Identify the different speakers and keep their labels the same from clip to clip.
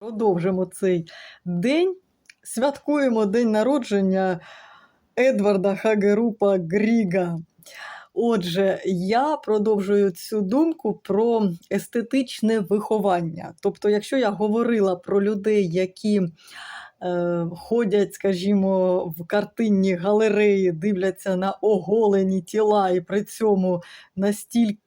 Speaker 1: Продовжимо цей день. Святкуємо день народження Едварда Хагерупа Гріга. Отже, я продовжую цю думку про естетичне виховання. Тобто, якщо я говорила про людей, які е, ходять, скажімо, в картинні галереї, дивляться на оголені тіла і при цьому настільки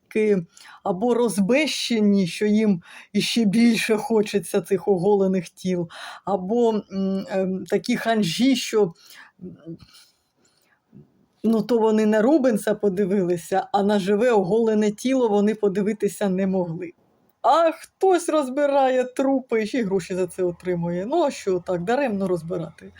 Speaker 1: або розбещені, що їм іще більше хочеться цих оголених тіл, або ем, такі ханжі, що ну, то вони на Рубенса подивилися, а на живе оголене тіло вони подивитися не могли. А хтось розбирає трупи і ще гроші за це отримує. Ну, а що так, даремно розбирати.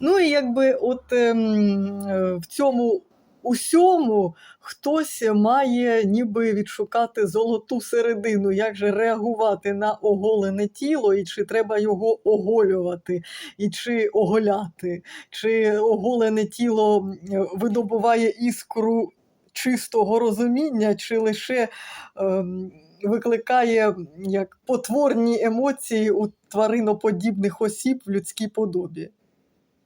Speaker 1: Ну і якби от ем, е, в цьому усьому хтось має ніби відшукати золоту середину, як же реагувати на оголене тіло, і чи треба його оголювати, і чи оголяти, чи оголене тіло видобуває іскру чистого розуміння, чи лише ем, викликає як потворні емоції у твариноподібних осіб в людській подобі.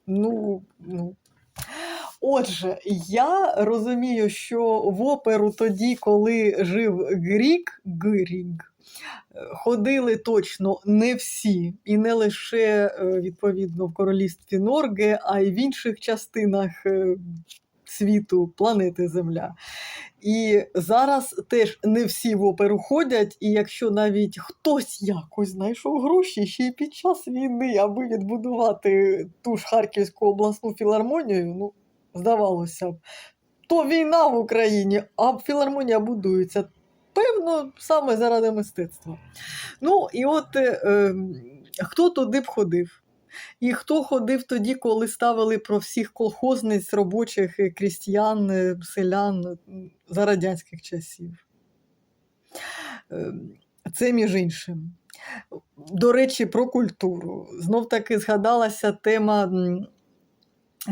Speaker 1: Ну, ну. Отже, я розумію, що в оперу тоді, коли жив Грік, Гріг, ходили точно не всі, і не лише е, відповідно в королівстві Норге, а й в інших частинах е, світу, планети Земля. І зараз теж не всі в оперу ходять, і якщо навіть хтось якось знайшов гроші ще й під час війни, аби відбудувати ту ж Харківську обласну філармонію, ну, здавалося б, то війна в Україні, а філармонія будується. Певно, саме заради мистецтва. Ну, і от е, е, хто туди б ходив? І хто ходив тоді, коли ставили про всіх колхозниць, робочих, е, крістіян, е, селян за радянських часів? Е, Це між іншим. До речі, про культуру. Знов таки згадалася тема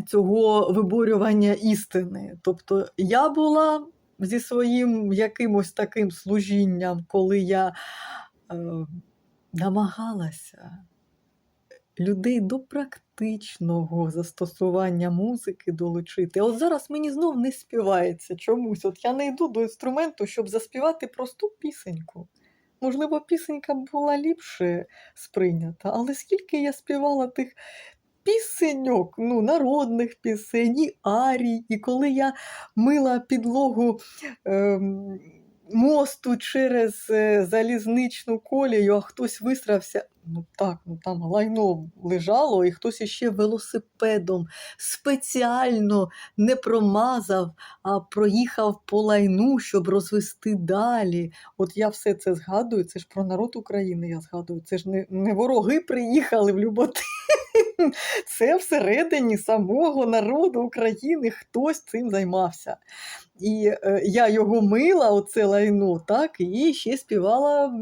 Speaker 1: цього виборювання істини. Тобто я була зі своїм якимось таким служінням, коли я е, намагалася людей до практичного застосування музики долучити. От зараз мені знов не співається чомусь. От я не йду до інструменту, щоб заспівати просту пісеньку. Можливо, пісенька була ліпше сприйнята, але скільки я співала тих пісеньок, ну, народних пісень, і арій, і коли я мила підлогу ем, мосту через е, залізничну колію, а хтось висрався. Ну так, ну там лайно лежало, і хтось іще велосипедом спеціально не промазав, а проїхав по лайну, щоб розвести далі. От я все це згадую, це ж про народ України я згадую. Це ж не, не вороги приїхали в Люботи. Це всередині самого народу України хтось цим займався. І е, я його мила, оце лайно, так, і ще співала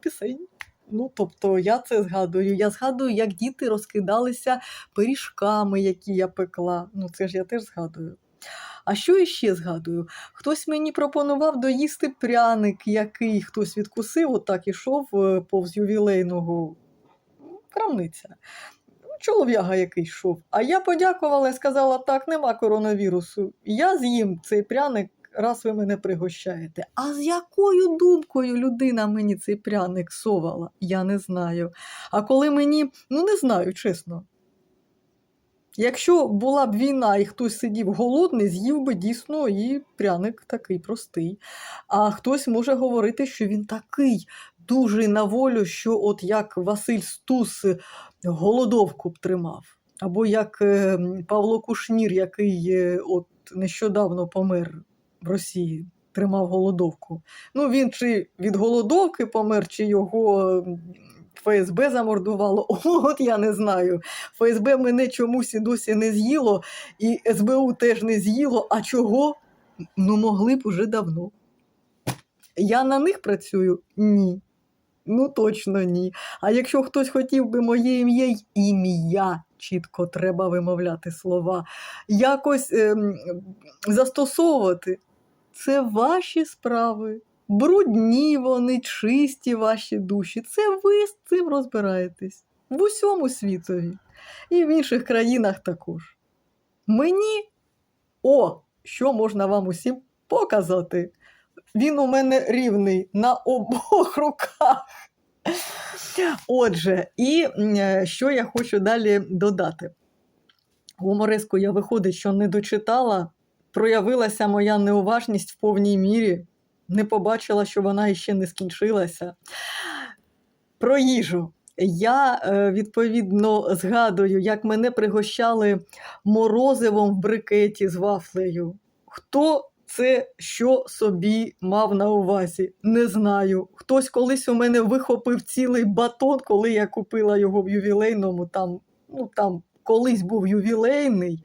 Speaker 1: пісень. Ну, тобто я це згадую. Я згадую, як діти розкидалися пиріжками, які я пекла. Ну, це ж я теж згадую. А що іще згадую? Хтось мені пропонував доїсти пряник, який хтось відкусив, отак ішов е, повз ювілейного крамниця. Чолов'яга який йшов. А я подякувала і сказала: так, нема коронавірусу. Я з'їм цей пряник, раз ви мене пригощаєте. А з якою думкою людина мені цей пряник совала, я не знаю. А коли мені, ну не знаю, чесно. Якщо була б війна і хтось сидів голодний, з'їв би дійсно і пряник такий простий. А хтось може говорити, що він такий дуже на волю, що от як Василь Стус е, голодовку б тримав. Або як е, Павло Кушнір, який е, от нещодавно помер в Росії, тримав голодовку. Ну він чи від голодовки помер, чи його ФСБ замордувало. От я не знаю. ФСБ мене чомусь і досі не з'їло, і СБУ теж не з'їло. А чого? Ну, могли б уже давно. Я на них працюю? Ні. Ну, точно ні. А якщо хтось хотів би моє ім'я ім'я, чітко треба вимовляти слова, якось ем, застосовувати, це ваші справи. брудні вони, чисті ваші душі. Це ви з цим розбираєтесь в усьому світові і в інших країнах також. Мені, о, що можна вам усім показати? Він у мене рівний на обох руках. Отже, і е, що я хочу далі додати. Гумореску я виходить, що не дочитала, проявилася моя неуважність в повній мірі, не побачила, що вона іще не скінчилася. Про їжу. Я е, відповідно згадую, як мене пригощали морозивом в брикеті з вафлею. Хто це що собі мав на увазі? Не знаю. Хтось колись у мене вихопив цілий батон, коли я купила його в ювілейному. Там, ну, там колись був ювілейний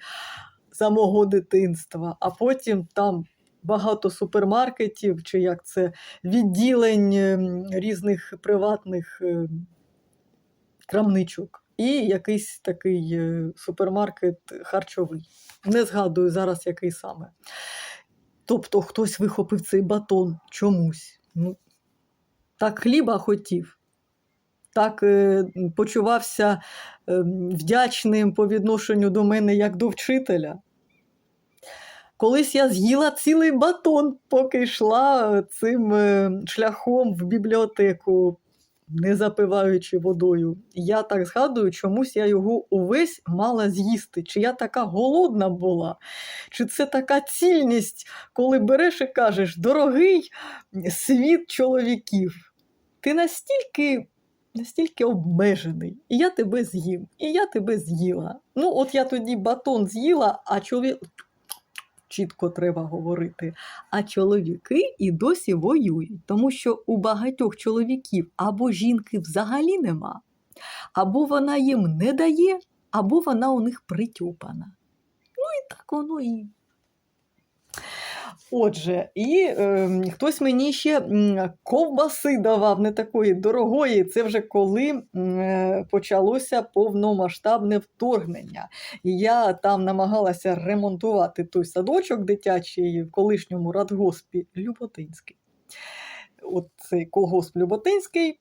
Speaker 1: за мого дитинства, а потім там багато супермаркетів, чи як це відділень ем, різних приватних ем, крамничок. І якийсь такий е, супермаркет харчовий. Не згадую зараз, який саме. Тобто хтось вихопив цей батон чомусь. Ну, так хліба хотів, так е, почувався е, вдячним по відношенню до мене як до вчителя. Колись я з'їла цілий батон, поки йшла цим е, шляхом в бібліотеку, не запиваючи водою. Я так згадую, чомусь я його увесь мала з'їсти. Чи я така голодна була, чи це така цільність, коли береш і кажеш, дорогий світ чоловіків, ти настільки. Настільки обмежений, і я тебе з'їм, і я тебе з'їла. Ну, от я тоді батон з'їла, а чоловік чітко треба говорити. А чоловіки і досі воюють, тому що у багатьох чоловіків або жінки взагалі нема, або вона їм не дає, або вона у них притюпана. Ну і так воно і. Отже, і е, хтось мені ще ковбаси давав не такої дорогої. Це вже коли е, почалося повномасштабне вторгнення. І я там намагалася ремонтувати той садочок дитячий в колишньому радгоспі Люботинський. От цей колгосп Люботинський,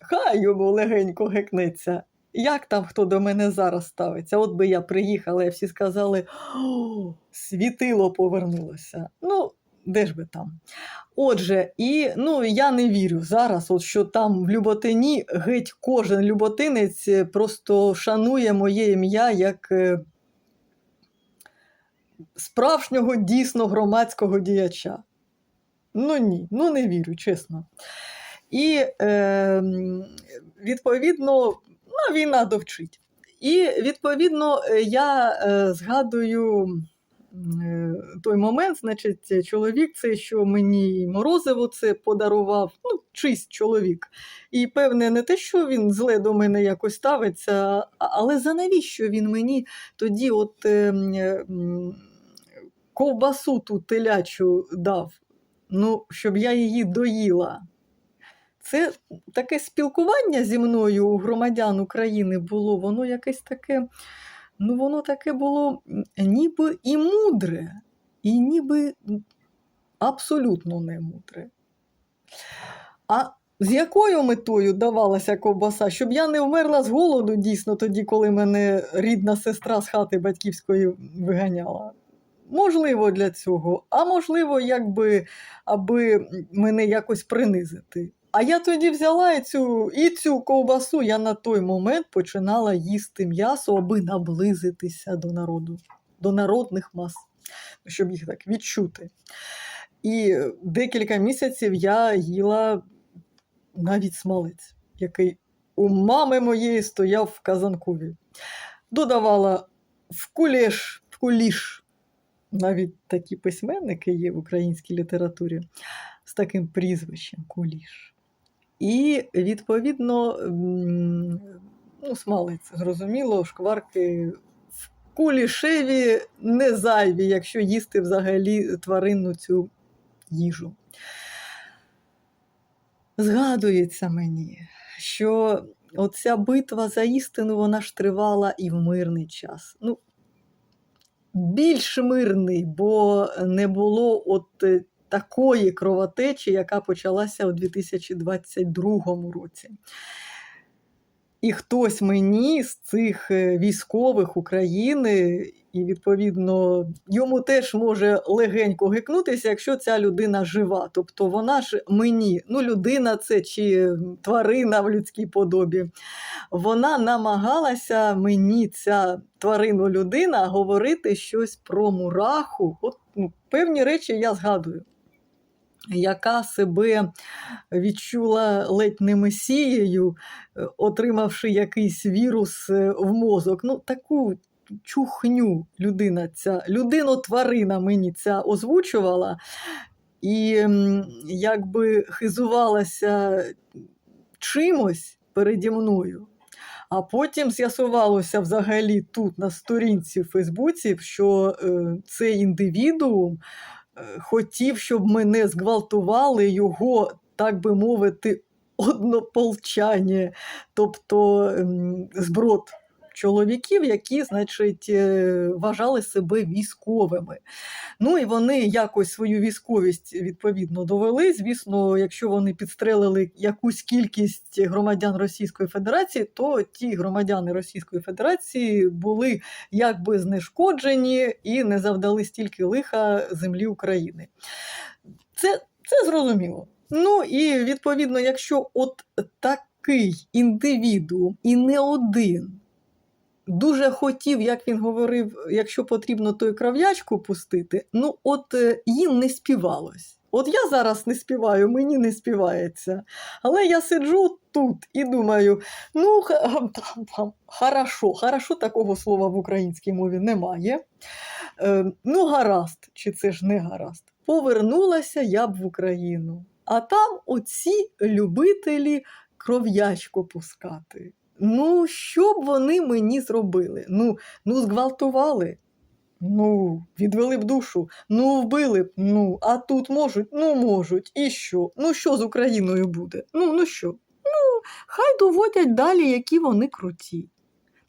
Speaker 1: хай йому легенько гекнеться. Як там хто до мене зараз ставиться? От би я приїхала, і всі сказали: О, світило повернулося. Ну, де ж би там? Отже, і ну, я не вірю зараз, от, що там в Люботині геть кожен люботинець е, просто шанує моє ім'я як е, справжнього дійсно громадського діяча. Ну ні, ну не вірю, чесно. І е, відповідно, війна довчить. І відповідно е, я е, згадую е, той момент, значить, чоловік, це що мені морозиво це подарував, ну, чийсь чоловік. І певне, не те, що він зле до мене якось ставиться, але за навіщо він мені тоді от ковбасу ту телячу дав, ну, щоб я її доїла. Це таке спілкування зі мною у громадян України було, воно якесь таке, ну воно таке було ніби і мудре, і ніби абсолютно не мудре. А з якою метою давалася ковбаса? Щоб я не вмерла з голоду дійсно тоді, коли мене рідна сестра з хати батьківської виганяла. Можливо, для цього, а можливо, якби аби мене якось принизити. А я тоді взяла і цю, і цю ковбасу, я на той момент починала їсти м'ясо, аби наблизитися до народу, до народних мас, щоб їх так відчути. І декілька місяців я їла навіть смалець, який у мами моєї стояв в казанкові. Додавала в кулеш, в куліш. Навіть такі письменники є в українській літературі з таким прізвищем Куліш. І, відповідно, ну, смалець, зрозуміло, шкварки в кулішеві не зайві, якщо їсти взагалі тваринну цю їжу. Згадується мені, що оця битва за істину вона ж тривала і в мирний час. Ну, більш мирний, бо не було от е, такої кровотечі, яка почалася у 2022 році. І хтось мені з цих е, військових України, і відповідно йому теж може легенько гикнутися, якщо ця людина жива. Тобто вона ж мені, ну людина це чи тварина в людській подобі, вона намагалася мені, ця тварину людина, говорити щось про мураху. От ну, певні речі я згадую. Яка себе відчула ледь не месією, е, отримавши якийсь вірус е, в мозок. Ну, таку чухню людина ця, людину-тварина мені ця озвучувала, і якби хизувалася чимось переді мною. А потім з'ясувалося взагалі тут на сторінці в Фейсбуці, що е, цей індивідуум хотів, щоб ми не зґвалтували його, так би мовити, однополчання, тобто ем, зброд чоловіків, які, значить, е, вважали себе військовими. Ну і вони якось свою військовість відповідно довели. Звісно, якщо вони підстрелили якусь кількість громадян Російської Федерації, то ті громадяни Російської Федерації були якби знешкоджені і не завдали стільки лиха землі України. Це, це зрозуміло. Ну і відповідно, якщо от такий індивідуум і не один дуже хотів, як він говорив, якщо потрібно, то й крав'ячку пустити, ну от е, їм не співалось. От я зараз не співаю, мені не співається. Але я сиджу тут і думаю: ну, хорошо, хорошо, такого слова в українській мові немає. Е, ну, гаразд, чи це ж не гаразд. Повернулася я б в Україну. А там оці любителі кров'ячку пускати. Ну, що б вони мені зробили? Ну, ну зґвалтували. Ну, відвели б душу, ну вбили б, ну, а тут можуть, ну можуть. І що? Ну що з Україною буде? Ну, ну що? Ну, хай доводять далі, які вони круті.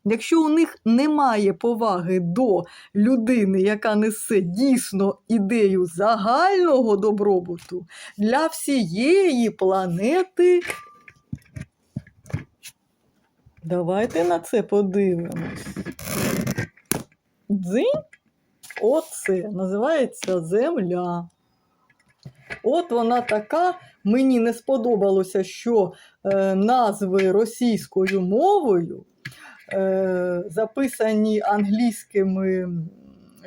Speaker 1: Якщо у них немає поваги до людини, яка несе дійсно ідею загального добробуту для всієї планети, давайте на це подивимось. Дзинь, оце називається земля. От вона така. Мені не сподобалося, що е, назви російською мовою е, записані англійськими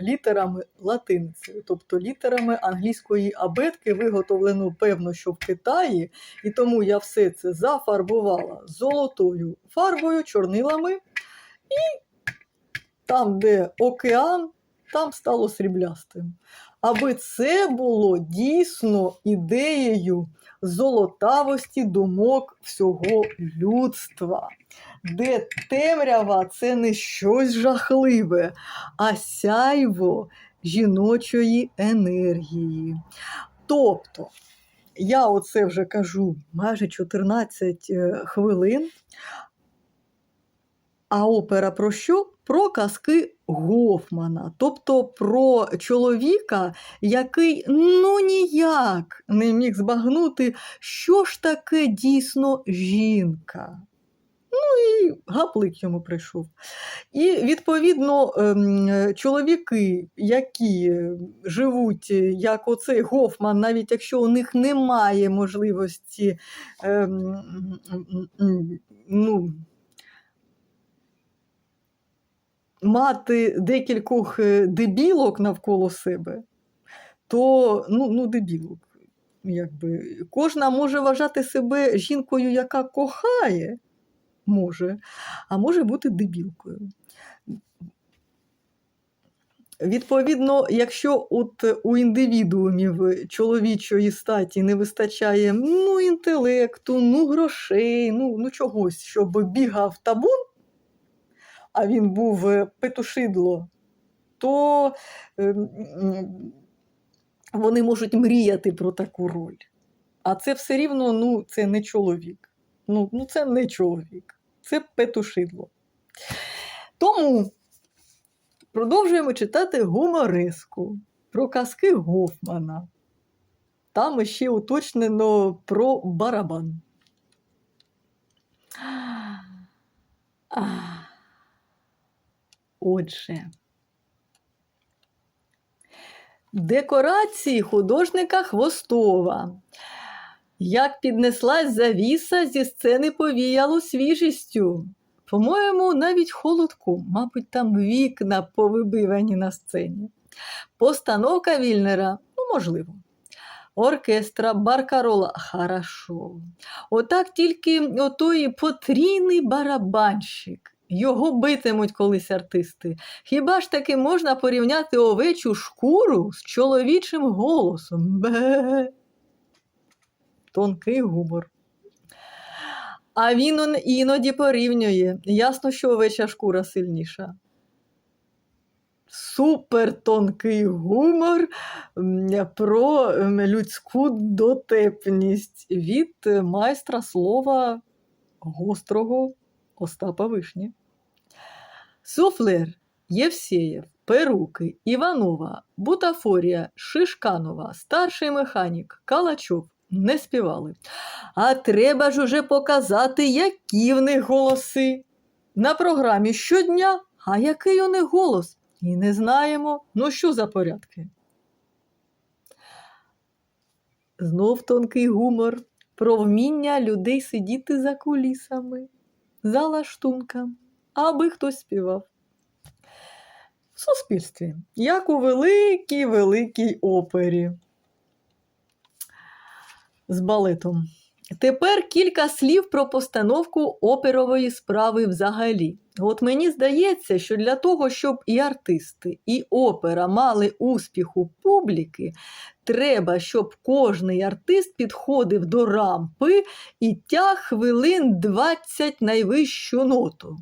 Speaker 1: літерами латиницею, тобто літерами англійської абетки, виготовлено, певно, що в Китаї, і тому я все це зафарбувала золотою фарбою, чорнилами, і там, де океан, там стало сріблястим. Аби це було дійсно ідеєю золотавості думок всього людства, де темрява це не щось жахливе, а сяйво жіночої енергії. Тобто, я оце вже кажу майже 14 е, хвилин. А опера про що? Про казки Гофмана, тобто про чоловіка, який ну ніяк не міг збагнути, що ж таке дійсно жінка. Ну і гаплик йому прийшов. І відповідно ем, чоловіки, які живуть як оцей Гофман, навіть якщо у них немає можливості ем, ну, мати декількох е, дебілок навколо себе, то ну, ну дебілок. Якби. Кожна може вважати себе жінкою, яка кохає, може, а може бути дебілкою. Відповідно, якщо от у індивідуумів чоловічої статі не вистачає ну, інтелекту, ну, грошей, ну, ну чогось, щоб бігав табун, а він був е, петушидло, то ем, вони можуть мріяти про таку роль. А це все рівно ну, це не чоловік. Ну, ну це не чоловік, це петушидло. Тому продовжуємо читати гумориску про казки Гофмана. там ще уточнено про барабан. Отже. Декорації художника Хвостова. Як піднеслась завіса, зі сцени повіяло свіжістю. По-моєму, навіть холодку, мабуть, там вікна повибивані на сцені. Постановка Вільнера, ну, можливо. Оркестра, баркарола, хорошо. Отак тільки отой потрійний барабанщик. Його битимуть колись артисти. Хіба ж таки можна порівняти овечу шкуру з чоловічим голосом? Бе. Тонкий гумор. А він іноді порівнює. Ясно, що овеча шкура сильніша. Супертонкий гумор про людську дотепність від майстра слова гострого Остапа Вишні. Суфлер Євсеєв, Перуки, Іванова, Бутафорія, Шишканова, старший механік, Калачов не співали. А треба ж уже показати, які в них голоси. На програмі щодня, а який у них голос? І не знаємо. Ну що за порядки? Знов тонкий гумор про вміння людей сидіти за кулісами, за лаштунками, аби хтось співав. В суспільстві, як у великій великій опері з балетом. Тепер кілька слів про постановку оперової справи взагалі. От мені здається, що для того, щоб і артисти, і опера мали успіх у публіки, треба, щоб кожний артист підходив до рампи і тяг хвилин 20 найвищу ноту.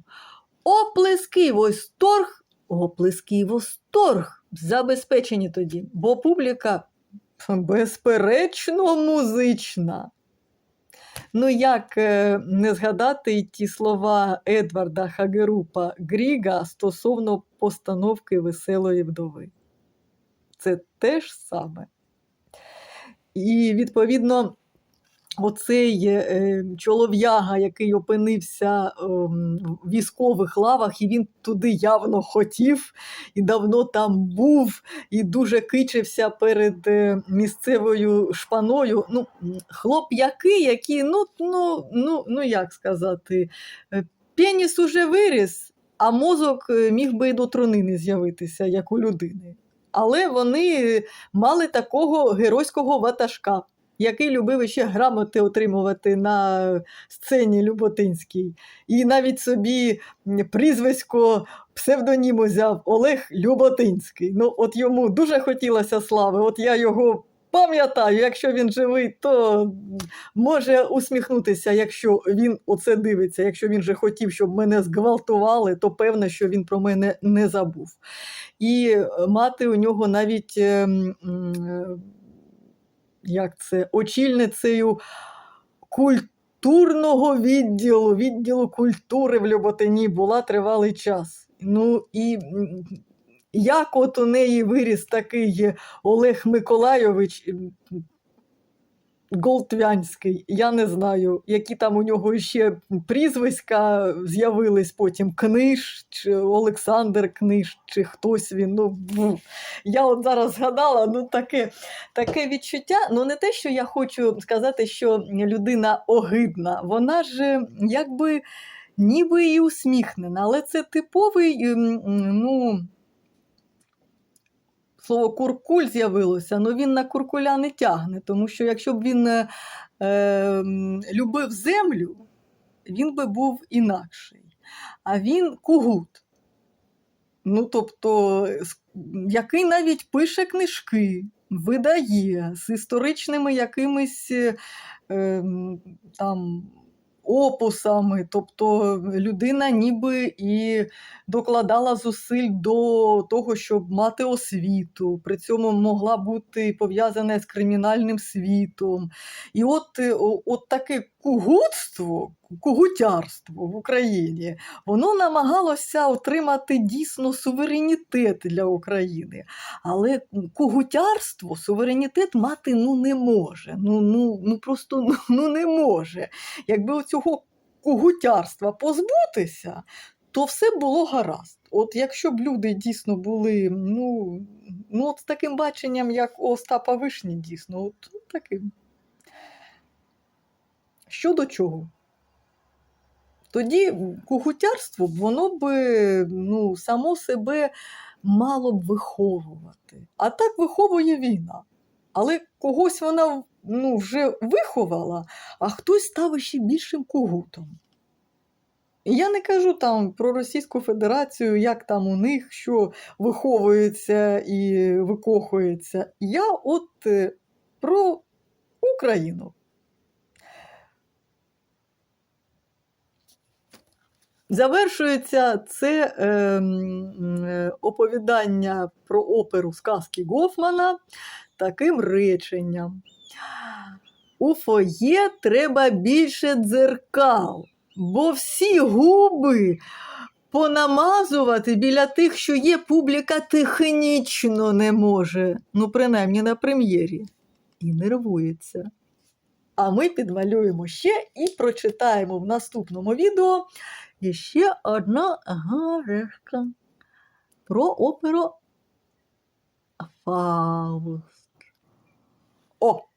Speaker 1: Оплески восторг, оплески восторг забезпечені тоді, бо публіка безперечно музична. Ну, як е, не згадати ті слова Едварда Хагерупа Гріга стосовно постановки веселої вдови. Це те ж саме. І, відповідно, оцей е, чолов'яга, який опинився е, в військових лавах, і він туди явно хотів, і давно там був, і дуже кичився перед е, місцевою шпаною. Ну, хлоп'яки, які, ну, ну, ну, ну як сказати, е, пеніс уже виріс, а мозок е, міг би і до тронини з'явитися, як у людини. Але вони мали такого геройського ватажка, який любив ще грамоти отримувати на сцені Люботинській. І навіть собі прізвисько псевдонім взяв Олег Люботинський. Ну, от йому дуже хотілося слави. От я його пам'ятаю, якщо він живий, то може усміхнутися, якщо він оце дивиться. Якщо він же хотів, щоб мене зґвалтували, то певно, що він про мене не забув. І е, мати у нього навіть. ем, як це, очільницею культурного відділу, відділу культури в Люботині була тривалий час. Ну і як от у неї виріс такий Олег Миколайович Голтвянський, я не знаю, які там у нього ще прізвиська з'явились потім Книж, чи Олександр Книж, чи хтось він. Ну, ну, я от зараз згадала, ну таке, таке відчуття. Ну, не те, що я хочу сказати, що людина огидна, вона ж е, якби ніби і усміхнена, але це типовий, ем, ну. Слово куркуль з'явилося, але він на куркуля не тягне, тому що якщо б він е, е, любив землю, він би був інакший. А він кугут. Ну, тобто, який навіть пише книжки, видає з історичними якимись е, ем, там опусами. Тобто людина ніби і докладала зусиль до того, щоб мати освіту, при цьому могла бути пов'язана з кримінальним світом. І от, е, от таке кугутство, кугутярство в Україні. Воно намагалося отримати дійсно суверенітет для України. Але кугутярство суверенітет мати ну, не може. Ну, ну, ну просто ну, ну, не може. Якби оцього кугутярства позбутися, то все було гаразд. От якщо б люди дійсно були, ну, ну от з таким баченням, як Остапа Вишні, дійсно, от таким. Щодо чого? Тоді кугутярство, воно б ну, само себе мало б виховувати. А так виховує війна. Але когось вона ну, вже виховала, а хтось став ще більшим кугутом. Я не кажу там про Російську Федерацію, як там у них що виховується і викохується. Я от е, про Україну. Завершується це е, е, оповідання про оперу сказки Гофмана таким реченням. У фоє треба більше дзеркал, бо всі губи понамазувати біля тих, що є публіка технічно не може, ну, принаймні на прем'єрі, і нервується. А ми підмалюємо ще і прочитаємо в наступному відео і ще одна гарешка про оперу Фауст. О!